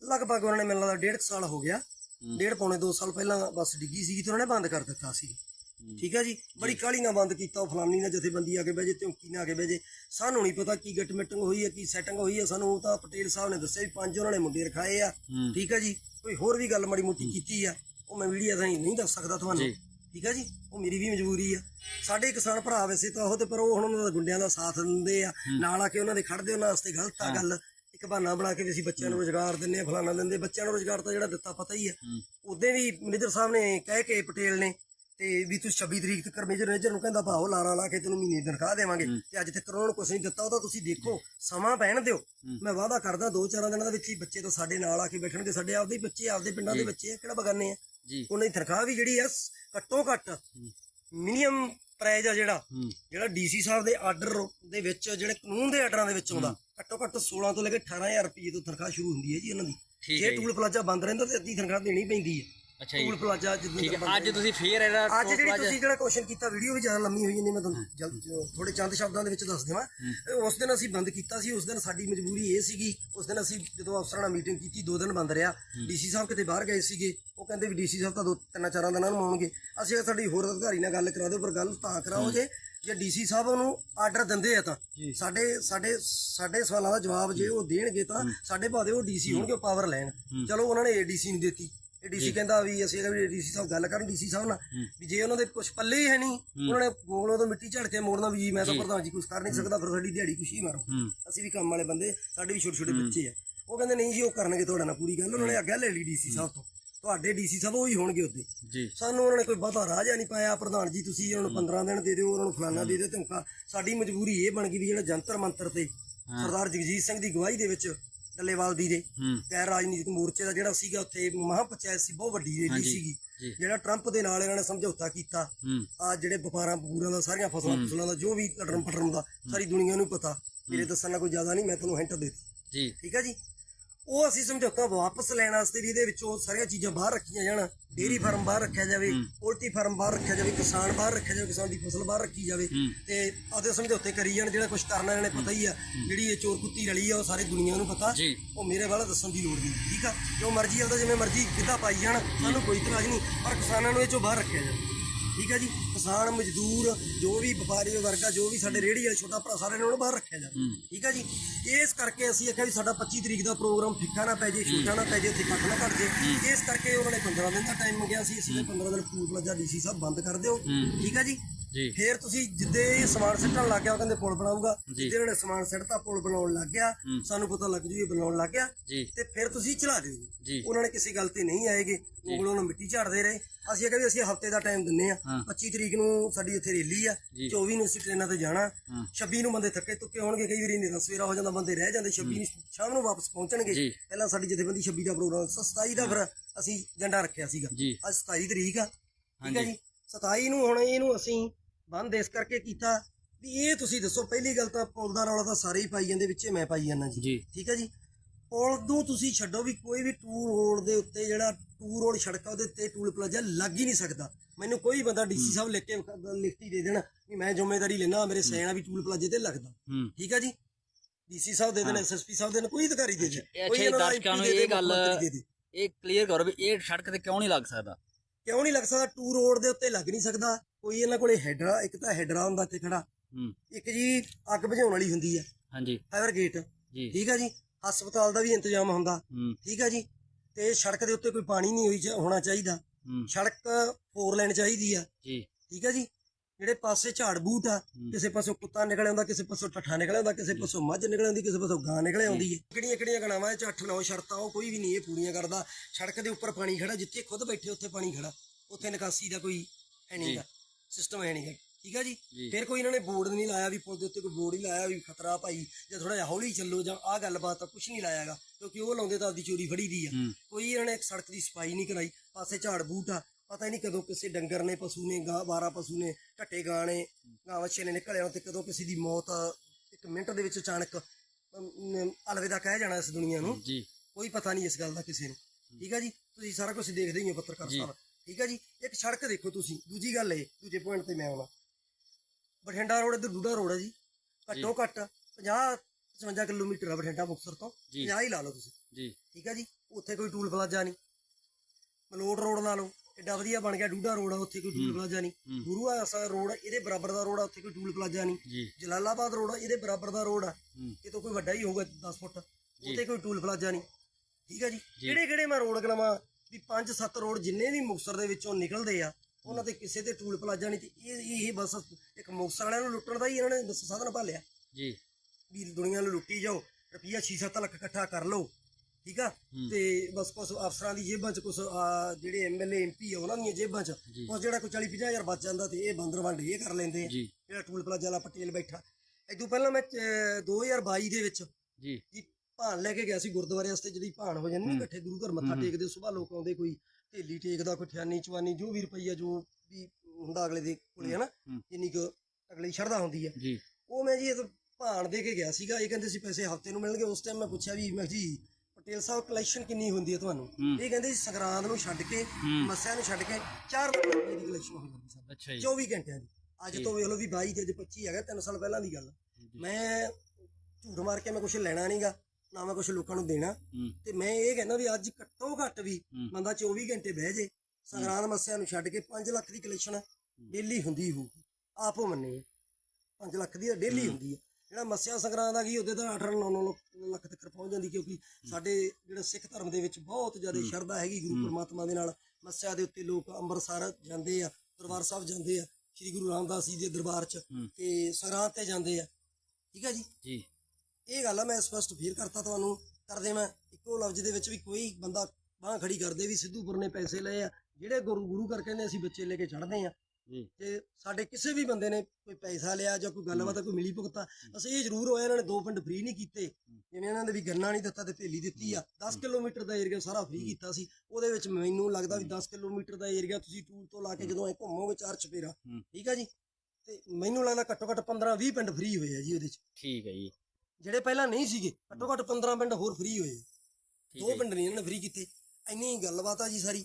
ਲਗਭਗ ਉਹਨਾਂ ਨੇ ਮੈਨੂੰ ਲੱਗਦਾ ਡੇਢ ਕੁ ਸਾਲ ਹੋ ਗਿਆ। ਡੇਢ ਪੌਣੇ 2 ਸਾਲ ਪਹਿਲਾਂ ਬੱਸ ਡਿੱਗੀ ਸੀਗੀ ਤੇ ਉਹਨਾਂ ਨੇ ਬੰਦ ਕਰ ਦਿੱਤਾ ਸੀ। ਠੀਕ ਹੈ ਜੀ? ਬੜੀ ਕਾਲੀ ਨਾਲ ਬੰਦ ਕੀਤਾ ਉਹ ਫਲਾਨੀ ਨਾਲ ਜਥੇਬੰਦੀ ਆ ਕੇ ਬਹਿ ਜੇ ਧੌਂਕੀ ਨਾਲ ਆ ਕੇ ਬਹਿ ਜੇ। ਸਾਨੂੰ ਨਹੀਂ ਪਤਾ ਕੀ ਗੱਟ ਮੀਟਿੰਗ ਹੋਈ ਹੈ ਕੀ ਸੈਟਿੰਗ ਹੋਈ ਹੈ ਸਾਨੂੰ ਤਾਂ ਪਟੇਲ ਸਾਹਿਬ ਨੇ ਦੱਸਿਆ ਵੀ ਪੰਜ ਉਹਨਾਂ ਨੇ ਮੁੰਡੇ ਰਖਾਏ ਆ। ਠੀਕ ਹੈ ਜੀ? ਕੋਈ ਹੋਰ ਵੀ ਗੱਲ ਮਾੜੀ ਮੋਟੀ ਕੀਤੀ ਆ ਉਹ ਮੈਂ ਵੀਡੀਓ ਤਾਂ ਨਹੀਂ ਦੱਸ ਸਕਦਾ ਤੁਹਾਨੂੰ। ਠੀਕ ਹੈ ਜੀ? ਉਹ ਮੇਰੀ ਵੀ ਮਜਬੂਰੀ ਆ। ਸਾਡੇ ਕਿਸਾਨ ਭਰਾ ਵੈਸੇ ਤਾਂ ਉਹ ਤੇ ਪਰ ਉਹ ਹੁਣ ਉਹਨਾਂ ਦਾ ਗੁੰਡਿਆਂ ਦਾ ਸਾਥ ਦਿੰਦੇ ਆ। ਨਾਲ ਆ ਕੇ ਉਹਨਾਂ ਦੇ ਖੜਦੇ ਉਹਨਾਂ ਵਾਸਤੇ ਗਲਤ ਆ ਗੱਲ। ਇੱਕ ਬਹਾਨਾ ਬਣਾ ਕੇ ਵੀ ਅਸੀਂ ਬੱਚਿਆਂ ਨੂੰ ਰੋਜ਼ਗਾਰ ਦਿੰਨੇ ਆ ਫਲਾਣਾ ਦਿੰਦੇ ਬੱਚਿਆਂ ਨੂੰ ਰੋਜ਼ਗਾਰ ਤਾਂ ਜਿਹੜਾ ਦਿੱਤਾ ਪਤਾ ਹੀ ਆ। ਉਦੋਂ ਵੀ ਮੈਨੇਜਰ ਸਾਹਿਬ ਨੇ ਕਹਿ ਕੇ ਪਟੇਲ ਨੇ ਤੇ ਵੀ ਤੂੰ 26 ਤਰੀਕ ਤੱਕ ਮੇਜਰ ਮੈਨੇਜਰ ਨੂੰ ਕਹਿੰਦਾ ਭਾਓ ਲਾਰਾ ਲਾ ਕੇ ਤੈਨੂੰ ਮਹੀਨੇ ਦੀ ਤਨਖਾਹ ਦੇਵਾਂਗੇ। ਤੇ ਅੱਜ ਤੱਕ ਉਹਨਾਂ ਨੂੰ ਕੁਝ ਨਹੀਂ ਦਿੱਤਾ ਉਹ ਤਾਂ ਤੁਸੀਂ ਦੇਖੋ ਸਮਾਂ ਪੈਣ ਦਿਓ। ਮੈਂ ਵਾਅਦਾ ਕਰਦਾ ਦੋ ਚਾਰਾਂ ਦਿਨਾਂ ਦੇ ਵਿੱਚ ਹੀ ਬੱਚੇ ਤਾਂ ਸਾਡੇ ਨਾਲ ਆ ਕੇ ਬੈਠਣਗੇ। ਸਾਡੇ ਆਪਦੇ ਬੱਚੇ ਆਪਦੇ ਪਿੰਡਾਂ ਦੇ ਬੱਚੇ ਆ ਕਿਹੜਾ ਬਗਾਨੇ ਆ। ਉਹਨਾਂ ਦੀ ਤਨਖਾਹ ਵੀ ਜਿਹੜੀ ਆ ਘੱਟੋ ਘੱਟ ਮਿਨੀਮਮ ਪ੍ਰਾਈਜ਼ ਆ ਜਿਹੜਾ ਜਿਹੜਾ ਡੀਸੀ ਸਾਹਿਬ ਦੇ ਆਰਡਰ ਦੇ ਵਿੱਚ ਜਿਹੜੇ ਕਾਨੂੰਨ ਦੇ ਆਰਡਰਾਂ ਦੇ ਵਿੱਚ ਆਉਂਦਾ। ਘੱਟੋ ਘੱਟ 16 ਤੋਂ ਲੈ ਕੇ 18000 ਰੁਪਏ ਤੋਂ ਤਨਖਾਹ ਸ਼ੁਰੂ ਹੁੰਦੀ ਹੈ ਜੀ ਇਹਨਾਂ ਦੀ। ਜੀ। ਟੂਲ ਪਲਾਜ਼ਾ ਬੰਦ ਰਹਿੰਦਾ ਤੇ ਅੱਧੀ ਤਨਖਾਹ ਦੇਣੀ ਪੈਂਦੀ ਹੈ। ਅੱਛਾ ਜੀ। ਟੂਲ ਪਲਾਜ਼ਾ ਜਿੱਦਾਂ ਠੀਕ ਹੈ ਅੱਜ ਤੁਸੀਂ ਫੇਰ ਇਹਦਾ ਅੱਜ ਜਿਹੜੀ ਤੁਸੀਂ ਜਿਹੜਾ ਕੁਐਸਚਨ ਕੀਤਾ ਵੀਡੀਓ ਵੀ ਜ਼ਿਆਦਾ ਲੰਮੀ ਹੋਈ ਜਾਂਦੀ ਮੈਂ ਤੁਹਾਨੂੰ ਜਲਦ ਥੋੜੇ ਚੰਦ ਸ਼ਬਦਾਂ ਦੇ ਵਿੱਚ ਦੱਸ ਦੇਵਾਂ। ਉਸ ਦਿਨ ਅਸੀਂ ਬੰਦ ਕੀਤਾ ਸੀ ਉਸ ਦਿਨ ਸਾਡੀ ਮਜਬੂਰੀ ਇਹ ਸੀਗੀ ਉਸ ਦਿਨ ਅਸੀਂ ਜਦੋਂ ਅਫਸਰਾਂ ਨਾਲ ਮੀਟਿੰਗ ਕੀਤੀ ਦੋ ਦਿਨ ਬੰਦ ਰਿਹਾ। ਡੀਸੀ ਸਾਹਿਬ ਕਿਤੇ ਬਾਹਰ ਗਏ ਸੀਗੇ ਉਹ ਕਹਿੰਦੇ ਵੀ ਡੀਸੀ ਸਾਹਿਬ ਤਾਂ ਦੋ ਤਿੰਨ ਚਾਰਾਂ ਦਿਨਾਂ ਨੂੰ ਆਉਣਗੇ। ਅਸੀਂ ਸਾਡੀ ਹੋਰ ਅਧਿਕਾਰੀ ਨਾਲ ਗੱਲ ਕਰਾ ਦਿਓ ਪਰ ਗੱਲ ਤਾਂ ਕਰਾਓ ਜੇ। ਜੇ ਡੀਸੀ ਸਾਹਿਬ ਉਹਨੂੰ ਆਰਡਰ ਦਿੰਦੇ ਆ ਤਾਂ। ਸਾਡੇ ਸਾਡੇ ਸਾਡੇ ਸਵਾਲਾਂ ਦਾ ਜਵਾਬ ਜੇ ਉਹ ਦੇਣਗੇ ਤਾਂ ਸਾਡੇ ਭਾਵੇਂ ਉਹ ਡੀਸੀ ਹੋਣਗੇ ਪਾਵਰ ਲੈਣ। ਚਲੋ ਉਹਨਾਂ ਨੇ ਏਡੀਸੀ ਨਹੀਂ ਦਿੱਤੀ। ਏਡੀਸੀ ਕਹਿੰਦਾ ਵੀ ਅਸੀਂ ਵੀ ਡੀਸੀ ਸਾਹਿਬ ਗੱਲ ਕਰਨ ਡੀਸੀ ਸਾਹਿਬ ਨਾਲ ਵੀ ਜੇ ਉਹਨਾਂ ਦੇ ਕੁਝ ਪੱਲੇ ਹੀ ਹੈ ਨਹੀਂ ਉਹਨਾਂ ਨੇ ਗੋਗਲੋਂ ਤੋਂ ਮਿੱਟੀ ਝੜ ਕੇ ਮੋੜਨਾ ਵੀ ਜੀ ਮੈਂ ਤਾਂ ਪ੍ਰਧਾਨ ਜੀ ਕੁਝ ਕਰ ਨਹੀਂ ਸਕਦਾ ਫਿਰ ਸਾਡੀ ਦਿਹਾੜੀ ਕੁਛ ਹੀ। ਮਾਰੋ ਅਸੀਂ ਵੀ ਕੰਮ ਵਾਲੇ ਬੰਦੇ ਸਾਡੇ ਵੀ ਛੋਟੇ ਛੋਟੇ ਬੱਚੇ ਆ। ਉਹ ਕਹਿੰਦੇ ਨਹੀਂ ਜੀ ਉਹ ਕਰਨਗੇ ਤੁਹਾਡਾ ਨਾਲ ਪੂਰੀ ਗੱਲ ਉਹਨਾਂ ਨੇ ਅੱਗੇ ਲੈ ਲਈ ਡੀਸੀ ਸਾਹਿਬ ਤੋਂ। ਤੁਹਾਡੇ ਡੀਸੀ ਸਾਹਿਬ ਉਹ ਹੀ ਹੋਣਗੇ ਉੱਤੇ ਜੀ। ਸਾਨੂੰ ਉਹਨਾਂ ਨੇ ਕੋਈ ਬਹੁਤਾ ਰਾਜਾ ਨਹੀਂ ਪਾਇਆ ਪ੍ਰਧਾਨ ਜੀ ਤੁਸੀਂ ਉਹਨਾਂ ਨੂੰ 15 ਦਿਨ ਦੇ ਦਿਓ ਉਹਨਾਂ ਨੂੰ ਫਲਾਨਾ ਦੇ ਦਿਓ ਧਮਕਾ। ਸਾਡੀ ਮਜਬੂਰੀ ਇਹ ਬਣ ਗਈ ਵੀ ਜਿਹੜਾ ਜੰਤਰ ਮੰਤਰ ਤੇ ਸਰਦਾਰ ਜਗਜੀਤ ਸਿੰਘ ਦੀ ਗਵਾਹੀ ਦੇ ਵਿੱਚ ਡੱਲੇਵਾਲ ਦੀ ਦੇ। ਹੂੰ। ਗੈਰ ਰਾਜਨੀਤਿਕ ਮੋਰਚੇ ਦਾ ਜਿਹੜਾ ਸੀਗਾ ਉੱਥੇ ਮਹਾ ਪੰਚਾਇਤ ਸੀ ਬਹੁਤ ਵੱਡੀ ਰੈਲੀ ਹਾਂਜੀ, ਸੀਗੀ। ਜੀ। ਜਿਹੜਾ ਟਰੰਪ ਦੇ ਨਾਲ ਇਹਨਾਂ ਨੇ ਸਮਝੌਤਾ ਕੀਤਾ। ਹੂੰ। ਆ ਜਿਹੜੇ ਵਪਾਰਾਂ ਪੂਰਾਂ ਦਾ ਸਾਰੀਆਂ ਫਸਲਾਂ ਫਸਲਾਂ ਦਾ ਜੋ ਵੀ ਲਟਰਮ ਪਟਰਮ ਦਾ ਸਾਰੀ ਦੁਨੀਆ ਨੂੰ ਪਤਾ। ਮੇਰੇ ਦੱਸਣ ਨਾਲ ਕੋਈ ਜ਼ਿਆਦਾ ਨਹੀਂ ਮੈਂ ਤੁਹਾਨੂੰ ਹਿੰਟ ਦੇ ਦਿੱਤੀ ਜੀ। ਠੀਕ ਹੈ ਜੀ? ਉਹ ਅਸੀਂ ਸਮਝੌਤਾ ਵਾਪਸ ਲੈਣ ਵਾਸਤੇ ਵੀ ਇਹਦੇ ਵਿੱਚੋਂ ਸਾਰੀਆਂ ਚੀਜ਼ਾਂ ਬਾਹਰ ਰੱਖੀਆਂ ਜਾਣ ਡੇਰੀ ਫਾਰਮ ਬਾਹਰ ਰੱਖਿਆ ਜਾਵੇ ਪੋਲਟਰੀ ਫਾਰਮ ਬਾਹਰ ਰੱਖਿਆ ਜਾਵੇ ਕਿਸਾਨ ਬਾਹਰ ਰੱਖਿਆ ਜਾਵੇ ਕਿਸਾਨ ਦੀ ਫਸਲ ਬਾਹਰ ਰੱਖੀ ਜਾਵੇ। ਤੇ ਆਦੇ ਸਮਝੌਤੇ ਕਰੀ ਜਾਣ ਜਿਹੜਾ ਕੁਝ ਕਰਨਾ ਇਹਨਾਂ ਨੇ ਪਤਾ ਹੀ ਆ ਜਿਹੜੀ ਇਹ ਚੋਰ ਕੁੱਤੀ ਰਲੀ ਆ ਉਹ ਸਾਰੀ ਦੁਨੀਆ ਨੂੰ ਪਤਾ। ਉਹ ਮੇਰੇ ਵਾਲਾ ਦੱਸਣ ਦੀ ਲੋੜ ਨਹੀਂ ਠੀਕ ਆ ਜੋ ਮਰਜ਼ੀ ਆਉਂਦਾ ਜਿਵੇਂ ਮਰਜ਼ੀ ਕਿੱਦਾਂ ਪਾਈ ਜਾਣ ਸਾਨੂੰ ਕੋਈ ਇਤਰਾਜ਼ ਨਹੀਂ ਪਰ ਕਿਸਾਨਾਂ ਨੂੰ ਇਹ ਚੋਂ ਬਾਹਰ ਰੱਖਿਆ ਜਾਵੇ ਠੀਕ ਹੈ ਜੀ ਕਿਸਾਨ ਮਜ਼ਦੂਰ ਜੋ ਵੀ ਵਪਾਰੀ ਵਰਗਾ ਜੋ ਵੀ ਸਾਡੇ ਰੇਹੜੀ ਵਾਲੇ ਛੋਟਾ ਭਰਾ ਸਾਰੇ ਨੇ ਉਹਨੂੰ ਬਾਹਰ ਰੱਖਿਆ ਜਾਵੇ। ਠੀਕ ਹੈ ਜੀ? ਇਸ ਕਰਕੇ ਅਸੀਂ ਆਖਿਆ ਵੀ ਸਾਡਾ 25 ਤਰੀਕ ਦਾ ਪ੍ਰੋਗਰਾਮ ਫਿੱਕਾ ਨਾ ਪੈ ਜੇ ਛੋਟਾ ਨਾ ਪੈ ਜੇ ਇੱਥੇ ਕੱਟ ਨਾ ਘਟ ਜੇ। ਇਸ ਕਰਕੇ ਉਹਨਾਂ ਨੇ 15 ਦਿਨ ਦਾ ਟਾਈਮ ਮੰਗਿਆ ਸੀ ਅਸੀਂ 15 ਦਿਨ ਪੂਲ ਪਲਾਜ਼ਾ ਡੀਸੀ ਸਾਹਿਬ ਬੰਦ ਕਰ ਦਿਓ। ਠੀਕ ਹੈ ਜੀ? ਫੇਰ ਤੁਸੀਂ ਜਿੱਦੇ ਸਮਾਨ ਸਿੱਟਣ ਲੱਗ ਗਿਆ ਉਹ ਕਹਿੰਦੇ ਪੁਲ ਬਣਾਊਗਾ। ਜਿੱਦੇ ਉਹਨਾਂ ਨੇ ਸਮਾਨ ਸਿੱਟਤਾ ਪੁਲ ਬਣਾਉਣ ਲੱਗ ਗਿਆ। ਸਾਨੂੰ ਪਤਾ ਲੱਗ ਜੂ ਇਹ ਬਣਾਉਣ ਲੱਗ ਗਿਆ। ਤੇ ਫਿਰ ਤੁਸੀਂ ਚਲਾ ਦਿਓ ਉਹਨਾਂ ਨੇ ਕਿਸੇ ਗੱਲ ਤੇ ਨਹੀਂ ਆਏਗੇ। ਉਂਗਲੋਂ ਨੂੰ ਮਿੱਟੀ ਝਾੜਦੇ ਰਹੇ। ਅਸੀਂ ਕਿਹਾ ਵੀ ਅਸੀਂ ਹਫ਼ਤੇ ਦਾ ਟਾਈਮ ਦਿੰਨੇ ਆ ਹਾਂ। 25 ਤਰੀਕ ਨੂੰ ਸਾਡੀ ਇੱਥੇ ਰੈਲੀ ਆ ਜੀ। 24 ਨੂੰ ਅਸੀਂ ਟ੍ਰੇਨਾਂ ਤੇ ਜਾਣਾ। ਹਾਂ। 26 ਨੂੰ ਬੰਦੇ ਥੱਕੇ ਤੁੱਕੇ ਹੋਣਗੇ ਕਈ ਵਾਰੀ ਨੇਰਾ ਸਵੇਰਾ ਹੋ ਜਾਂਦਾ ਬੰਦੇ ਰਹਿ ਜਾਂਦੇ 26 ਨੂੰ ਸ਼ਾਮ ਨੂੰ ਵਾਪਸ ਪਹੁੰਚਣਗੇ। ਪਹਿਲਾਂ ਸਾਡੀ ਜਥੇਬੰਦੀ 26 ਦਾ ਪ੍ਰੋਗਰਾਮ ਸੀ 27 ਦਾ ਫਿਰ ਅਸੀਂ ਏਜੰਡਾ ਰੱਖਿਆ ਸੀਗਾ। ਅੱਜ 27 ਤਰੀਕ ਆ ਠੀਕ ਹੈ। ਜੀ? 27 ਨੂੰ ਹੁਣ ਇਹਨੂੰ ਅਸੀਂ ਬੰਦ ਇਸ ਕਰਕੇ ਕੀਤਾ ਵੀ ਇਹ ਤੁਸੀਂ ਦੱਸੋ ਪਹਿਲੀ ਗੱਲ ਤਾਂ ਪੁਲ ਦਾ ਰੌਲਾ ਤਾਂ ਸਾਰੇ ਹੀ ਪਾਈ ਜਾਂਦੇ ਵਿੱਚੇ ਮੈਂ ਪਾਈ ਜਾਂਦਾ ਜੀ। ਜੀ। ਠੀਕ ਹੈ ਜੀ? ਪੁਲ ਨੂੰ ਤੁਸੀਂ ਛੱਡੋ ਵੀ ਕੋਈ ਵੀ ਟੂਰ ਰੋਡ ਦੇ ਉੱਤੇ ਜਿਹੜਾ ਟੂਰ ਰੋਡ ਸੜਕ ਆ ਉਹਦੇ ਉੱਤੇ ਟੂਲ ਪਲਾਜ਼ਾ ਲੱਗ ਹੀ ਨਹੀਂ ਸਕਦਾ। ਮੈਨੂੰ ਕੋਈ ਬੰਦਾ ਡੀਸੀ ਸਾਹਿਬ ਲਿਖ ਕੇ ਲਿਖਤੀ ਦੇ ਦੇਣ ਵੀ ਮੈਂ ਜ਼ਿੰਮੇਵਾਰੀ ਲੈਣਾ ਮੇਰੇ ਸੈਣਾ ਵੀ ਟੂਲ ਪਲਾਜ਼ੇ ਤੇ ਲੱਗਦਾ। ਠੀਕ ਹੈ ਜੀ? ਡੀਸੀ ਸਾਹਿਬ ਦੇ ਦੇਣ ਐਸਐਸਪੀ ਸਾਹਿਬ ਦੇ ਦੇਣ ਕੋਈ ਅਧਿਕਾਰੀ ਦੇ ਦੇ। ਕੋਈ ਦਰਸ਼ਕਾਂ ਨੂੰ ਇਹ ਗੱਲ-। ਇਹ ਕਲੀਅਰ ਕਰੋ ਵੀ ਇਹ ਸੜਕ ਤੇ ਕਿਉਂ ਨਹੀਂ ਲੱਗ ਸਕਦਾ? ਕਿਉਂ ਨਹੀਂ ਲੱਗ ਸਕਦਾ? ਟੂਰ ਰੋਡ ਦੇ ਉੱਤੇ ਲੱਗ ਨਹੀਂ ਸਕਦਾ। ਕੋਈ ਇਹਨਾਂ ਕੋਲੇ ਹੈਡਰਾ ਇੱਕ ਤਾਂ ਹੈਡਰਾ ਹੁੰਦਾ ਇੱਥੇ ਖੜਾ। ਇੱਕ ਜੀ ਅੱਗ ਬੁਝਾਉਣ ਵਾਲੀ ਹੁੰਦੀ ਆ। ਹਾਂਜੀ। ਫਾਇਰ ਗੇਟ ਜੀ। ਠੀਕ ਹੈ ਜੀ? ਹਸਪਤਾਲ ਦਾ ਵੀ ਇੰਤਜ਼ਾਮ ਹੁੰਦਾ। ਠੀਕ ਹੈ ਜੀ? ਤੇ ਸੜਕ ਦੇ ਉੱਤੇ ਕੋਈ ਪਾਣੀ ਨਹੀਂ ਹੋਈ ਹੋਣਾ ਚਾਹੀਦਾ। ਹੂੰ। ਸੜਕ ਫੋਰ ਲਾਈਨ ਚਾਹੀਦੀ ਆ। ਜੀ। ਠੀਕ ਹੈ ਜੀ? ਜਿਹੜੇ ਪਾਸੇ ਝਾੜ ਬੂਟ ਆ ਕਿਸੇ ਪਾਸੋਂ ਕੁੱਤਾ ਨਿਕਲ ਆਉਂਦਾ ਕਿਸੇ ਪਾਸੋਂ ਠੱਠਾ ਨਿਕਲ ਆਉਂਦਾ ਕਿਸੇ ਪਾਸੋਂ ਮੱਝ ਨਿਕਲ ਆਉਂਦੀ ਕਿਸੇ ਪਾਸੋਂ ਗਾਂ ਨਿਕਲ ਆਉਂਦੀ ਹੈ ਕਿਹੜੀਆਂ ਕਿਹੜੀਆਂ ਗਣਾਵਾਂ ਇਹ ਚ ਅੱਠ ਨੌ ਸ਼ਰਤਾਂ ਉਹ ਕੋਈ ਵੀ ਨਹੀਂ ਇਹ ਪੂਰੀਆਂ ਕਰਦਾ। ਸੜਕ ਦੇ ਉੱਪਰ ਪਾਣੀ ਖੜਾ ਜਿੱਥੇ ਖੁਦ ਬੈਠੇ ਉੱਥੇ ਪਾਣੀ ਖੜਾ। ਉੱਥੇ ਨਿਕਾਸੀ ਦਾ ਕੋਈ ਹੈ ਨਹੀਂਗਾ ਸਿਸਟਮ ਹੈ ਨਹੀਂਗਾ ਠੀਕ ਹੈ ਜੀ। ਫਿਰ ਕੋਈ ਇਹਨਾਂ ਨੇ ਬੋਰਡ ਨਹੀਂ ਲਾਇਆ ਵੀ ਪੁਲ ਦੇ ਉੱਤੇ ਕੋਈ ਬੋਰਡ ਹੀ ਲਾਇਆ ਵੀ ਖਤਰਾ ਭਾਈ ਜਾਂ ਥੋੜਾ ਜਿਹਾ ਹੌਲੀ ਚੱਲੋ ਜਾਂ ਆਹ ਗੱਲਬਾਤ ਆ ਕੁਝ ਨਹੀਂ ਲਾਇਆਗਾ ਕਿਉਂਕਿ ਉਹ ਲਾਉਂਦੇ ਤਾਂ ਆਪਦੀ ਚੋਰੀ ਫੜੀ ਦੀ ਆ। ਕੋਈ ਇਹਨਾਂ ਨੇ ਸੜਕ ਦੀ ਸਫ਼ਾਈ ਨਹੀਂ ਕਰਾਈ ਪਾਸੇ ਝਾੜ ਬੂਟ ਆ ਪਤਾ ਨਹੀਂ ਕਦੋਂ ਕਿਸੇ ਡੰਗਰ ਨੇ ਪਸ਼ੂ ਨੇ ਗਾਂ 12 ਪਸ਼ੂ ਨੇ ਢੱਟੇ ਗਾਂ ਨੇ ਗਾਂ ਵੱਛੇ ਨੇ ਨਿਕਲ ਆਉਣ ਤੇ ਕਦੋਂ ਕਿਸੇ ਦੀ ਮੌਤ ਇੱਕ ਮਿੰਟ ਦੇ ਵਿੱਚ ਅਚਾਨਕ ਅਲਵਿਦਾ ਕਹਿ ਜਾਣਾ ਇਸ ਦੁਨੀਆ ਨੂੰ। ਜੀ। ਕੋਈ ਪਤਾ ਨਹੀਂ ਇਸ ਗੱਲ ਦਾ ਕਿਸੇ ਨੂੰ। ਠੀਕ ਹੈ ਜੀ? ਤੁਸੀਂ ਸਾਰਾ ਕੁਝ ਦੇਖਦੇ ਹੀ ਹੋ ਪੱਤਰਕਾਰ। ਸਾਹਿਬ। ਠੀਕ ਹੈ ਜੀ? ਇੱਕ ਸੜਕ ਦੇਖੋ ਤੁਸੀਂ ਦੂਜੀ ਗੱਲ ਇਹ ਦੂਜੇ ਪੁਆਇੰਟ ਤੇ ਮੈਂ ਆਉਣਾ। ਬਠਿੰਡਾ ਰੋਡ ਇੱਧਰ ਡੂਡਾ ਰੋਡ ਹੈ ਜੀ। ਘੱਟੋ ਘੱਟ 50 55 ਕਿਲੋਮੀਟਰ ਆ ਬਠਿੰਡਾ ਮੁਕਤਸਰ ਤੋਂ। ਜੀ। 50 ਹੀ ਲਾ ਲਓ ਤੁਸੀਂ। ਜੀ। ਠੀਕ ਹੈ ਜੀ। ਉੱਥੇ ਕੋਈ ਟੂਲ ਪਲਾਜ਼ਾ ਨਹੀਂ। ਮਲੋਟ ਰੋਡ ਲਾ ਲਓ। ਐਡਾ ਵਧੀਆ ਬਣ ਗਿਆ ਡੂਡਾ ਰੋਡ ਆ ਉੱਥੇ ਕੋਈ ਟੂਲ ਪਲਾਜ਼ਾ ਨਹੀਂ। ਗੁਰੂ ਆਸਾ ਰੋਡ ਇਹਦੇ ਬਰਾਬਰ ਦਾ ਰੋਡ ਆ ਉੱਥੇ ਕੋਈ ਟੂਲ ਪਲਾਜ਼ਾ ਨਹੀਂ। ਜਲਾਲਾਬਾਦ ਰੋਡ ਆ ਇਹਦੇ ਬਰਾਬਰ ਦਾ ਰੋਡ ਆ। ਹੂੰ। ਇਹ ਤੋਂ ਕੋਈ ਵੱਡਾ ਹੀ ਹੋਊਗਾ 10 ਫੁੱਟ। ਉੱਥੇ ਕੋਈ ਟੂਲ ਪਲਾਜ਼ਾ ਨਹੀਂ। ਠੀਕ ਹੈ ਜੀ। ਕਿਹੜੇ ਕਿਹੜੇ ਮੈਂ ਰੋਡ ਗਲਵਾ ਵੀ 5-7 ਰੋਡ ਜਿੰਨੇ ਵੀ ਮੁਕਤਸਰ ਦੇ ਵਿੱਚੋਂ ਨਿਕਲਦੇ ਆ ਉਹਨਾਂ ਤੇ ਕਿਸੇ ਤੇ ਟੂਲ ਪਲਾਜ਼ਾ ਨਹੀਂ ਤੇ ਇਹ ਇਹ ਬਸ ਇੱਕ ਮੁਕਤਸਰ ਵਾਲਿਆਂ ਨੂੰ ਲੁੱਟਣ ਦਾ ਹੀ ਇਹਨਾਂ ਨੇ ਬਸ ਸਾਧਨ ਭਾਲਿਆ। ਜੀ। ਵੀ ਦੁਨੀਆ ਨੂੰ ਲੁੱਟੀ ਜਾਓ ਰੁਪਈਆ 6-7 ਲੱਖ ਇਕੱਠਾ ਕਰ ਲਓ ਠੀਕ ਆ। ਤੇ ਬਸ ਕੁਝ ਅਫਸਰਾਂ ਦੀ ਜੇਬਾਂ 'ਚ ਕੁਝ ਜਿਹੜੇ ਐਮਐਲਏ ਐਮਪੀ ਆ ਉਹਨਾਂ ਦੀਆਂ ਜੇਬਾਂ 'ਚ। ਕੁਝ ਜਿਹੜਾ ਕੋਈ 40-50 ਹਜ਼ਾਰ ਬਚ ਜਾਂਦਾ ਤੇ ਇਹ ਬੰਦਰ ਵੰਡ ਇਹ ਕਰ ਲੈਂਦੇ ਆ। ਜਿਹੜਾ ਟੂਲ ਪਲਾਜ਼ਾ ਵਾਲਾ ਪਟੇਲ ਬੈਠਾ। ਇਦੋਂ ਪਹਿਲਾਂ ਮੈਂ ਅਹ, 2022 ਦੇ ਵਿੱਚ ਜੀ। ਭਾਣ ਲੈ ਕੇ ਗਿਆ ਸੀ ਗੁਰਦੁਆਰੇ ਵਾਸਤੇ ਜਿਹੜੀ ਭਾਣ ਹੋ ਜਾਂਦੀ ਨੀ ਇਕੱਠੇ ਗੁਰੂ ਘਰ ਮੱਥਾ ਟੇਕਦੇ ਸੁਬਾਹ ਲੋਕ ਆਉਂਦੇ ਕੋਈ ਢੇਲੀ ਟੇਕਦਾ ਕੋਈ ਠਿਆਨੀ ਚਵਾਨੀ ਜੋ ਵੀ ਰੁਪਈਆ ਜੋ ਵੀ ਹੁੰਦਾ ਅਗਲੇ ਦੇ ਕੋਲੇ ਹਨਾ। ਜਿੰਨੀ ਕੁ ਅਗਲੇ ਦੀ ਸ਼ਰਧਾ ਹੁੰਦੀ ਹੈ ਜੀ। ਉਹ ਮੈਂ ਜੀ ਇਹ ਭਾਣ ਦੇ ਕੇ ਗਿਆ ਸੀਗਾ। ਇਹ ਕਹਿੰਦੇ ਸੀ ਪੈਸੇ ਹਫ਼ਤੇ ਨੂੰ ਮਿਲਣਗੇ। ਉਸ ਟਾਈਮ ਮੈਂ ਪੁੱਛਿਆ ਵੀ ਮੈਂ ਜੀ ਪਟੇਲ ਸਾਹਿਬ ਕਲੈਕਸ਼ਨ ਕਿੰਨੀ ਹੁੰਦੀ ਹੈ ਤੁਹਾਨੂੰ। ਇਹ ਕਹਿੰਦੇ ਸੀ ਸੰਗਰਾਂਦ ਨੂੰ ਛੱਡ ਕੇ। ਮੱਸਿਆ ਨੂੰ ਛੱਡ ਕੇ 4 ਲੱਖ ਰੁਪਏ ਦੀ ਕਲੈਕਸ਼ਨ ਹੋ ਜਾਂਦੀ ਸਰ ਅੱਛਾ ਜੀ। 24 ਘੰਟਿਆਂ ਦੀ। ਅੱਜ ਤੋਂ ਵੇਖ ਲਓ ਵੀ 22 ਤੇ ਅੱਜ 25 ਹੈਗਾ 3 ਸਾਲ ਪਹਿਲਾਂ ਦੀ ਗੱਲ। ਮੈਂ ਝੂਠ ਮਾਰ ਕੇ ਮੈਂ ਕੁਝ ਲੈਣਾ ਨਹੀਂਗਾ ਨਾ ਮੈਂ ਕੁਝ ਲੋਕਾਂ ਨੂੰ ਦੇਣਾ। ਤੇ ਮੈਂ ਇਹ ਕਹਿੰਦਾ ਵੀ ਅੱਜ ਘੱਟੋ ਘੱਟ ਵੀ। ਬੰਦਾ 24 ਘੰਟੇ ਬਹਿ ਜੇ। ਸੰਗਰਾਂਦ ਮੱਸਿਆ ਨੂੰ ਛੱਡ ਕੇ 5 ਲੱਖ ਦੀ ਕਲੈਕਸ਼ਨ ਡੇਲੀ ਹੁੰਦੀ ਹੋਊਗੀ ਆਪੋ ਮੰਨੇ 5 ਲੱਖ ਦੀ ਡੇਲੀ ਹੁੰਦੀ ਹੈ ਜਿਹੜਾ ਮੱਸਿਆ ਸੰਗਰਾਂਦ ਆ ਗਈ ਉਹਦੇ ਤਾਂ 8 9 9 ਲੱਖ ਤੱਕ ਪਹੁੰਚ ਜਾਂਦੀ ਕਿਉਂਕਿ ਸਾਡੇ ਜਿਹੜਾ ਸਿੱਖ ਧਰਮ ਦੇ ਵਿੱਚ ਬਹੁਤ ਜ਼ਿਆਦਾ ਸ਼ਰਧਾ ਹੈਗੀ ਗੁਰੂ ਪਰਮਾਤਮਾ ਦੇ ਨਾਲ। ਮੱਸਿਆ ਦੇ ਉੱਤੇ ਲੋਕ ਅੰਮ੍ਰਿਤਸਰ ਜਾਂਦੇ ਆ ਦਰਬਾਰ ਸਾਹਿਬ ਜਾਂਦੇ ਆ ਸ੍ਰੀ ਗੁਰੂ ਰਾਮਦਾਸ ਜੀ ਦੇ ਦਰਬਾਰ 'ਚ। ਤੇ ਸੰਗਰਾਂਦ ਤੇ ਜਾਂਦੇ ਆ। ਠੀਕ ਹੈ ਜੀ? ਜੀ। ਇਹ ਗੱਲ ਆ ਮੈਂ ਸਪਸ਼ਟ ਫੇਰ ਕਰਤਾ ਤੁਹਾਨੂੰ। ਕਰਦੇ ਮੈਂ ਇੱਕੋ ਲਫ਼ਜ਼ ਦੇ ਵਿੱਚ ਵੀ ਕੋਈ ਬੰਦਾ ਬਾਹ ਖੜੀ ਕਰਦੇ ਵੀ ਸਿੱਧੂਪੁਰ ਨੇ ਪੈਸੇ ਲਏ ਆ। ਜਿਹੜੇ ਗੁਰੂ ਗੁਰੂ ਕਰ ਕਹਿੰਦੇ ਅਸੀਂ ਬੱਚੇ ਲੈ ਕੇ ਚੜਦੇ ਆ ਜੀ। ਤੇ ਸਾਡੇ ਕਿਸੇ ਵੀ ਬੰਦੇ ਨੇ ਕੋਈ ਪੈਸਾ ਲਿਆ ਜਾਂ ਕੋਈ ਗੱਲਬਾਤ ਕੋਈ ਮਿਲੀ ਭੁਗਤਾ ਅਸੀਂ ਇਹ ਜ਼ਰੂਰ ਹੋਇਆ ਇਹਨਾਂ ਨੇ ਦੋ ਪਿੰਡ ਫ੍ਰੀ ਨਹੀਂ ਕੀਤੇ। ਜਿਵੇਂ ਇਹਨਾਂ ਨੇ ਵੀ ਗੰਨਾ ਨਹੀਂ ਦਿੱਤਾ ਤੇ ਭੇਲੀ ਦਿੱਤੀ ਆ। 10 ਕਿਲੋਮੀਟਰ ਦਾ ਏਰੀਆ ਸਾਰਾ ਫ੍ਰੀ ਕੀਤਾ ਸੀ। ਉਹਦੇ ਵਿੱਚ ਮੈਨੂੰ ਲੱਗਦਾ ਵੀ 10 ਕਿਲੋਮੀਟਰ ਦਾ ਏਰੀਆ ਤੁਸੀਂ ਟੂਲ ਤੋਂ ਲਾ ਕੇ ਜਦੋਂ ਐ ਘੁੰਮੋਗੇ ਚਾਰ ਚਪੇਰਾ। ਠੀਕ ਆ ਜੀ? ਤੇ ਮੈਨੂੰ ਲੱਗਦਾ ਘੱਟੋ ਘੱਟ 15 20 ਪਿੰਡ ਫ੍ਰੀ ਹੋਏ ਆ ਜੀ ਉਹਦੇ ਚ। ਠੀਕ ਹੈ ਜੀ। ਜਿਹੜੇ ਪਹਿਲਾਂ ਨਹੀਂ ਸੀਗੇ ਘੱਟੋ ਘੱਟ 15 ਪਿੰਡ ਹੋਰ ਫ੍ਰੀ ਹੋਏ ਠੀਕ ਦੋ। ਪਿੰਡ ਨਹੀਂ ਇਹਨਾਂ ਨੇ ਫ੍ਰੀ ਕੀਤੇ। ਇੰਨੀ ਗੱਲਬਾਤ ਆ ਜੀ ਸਾਰੀ।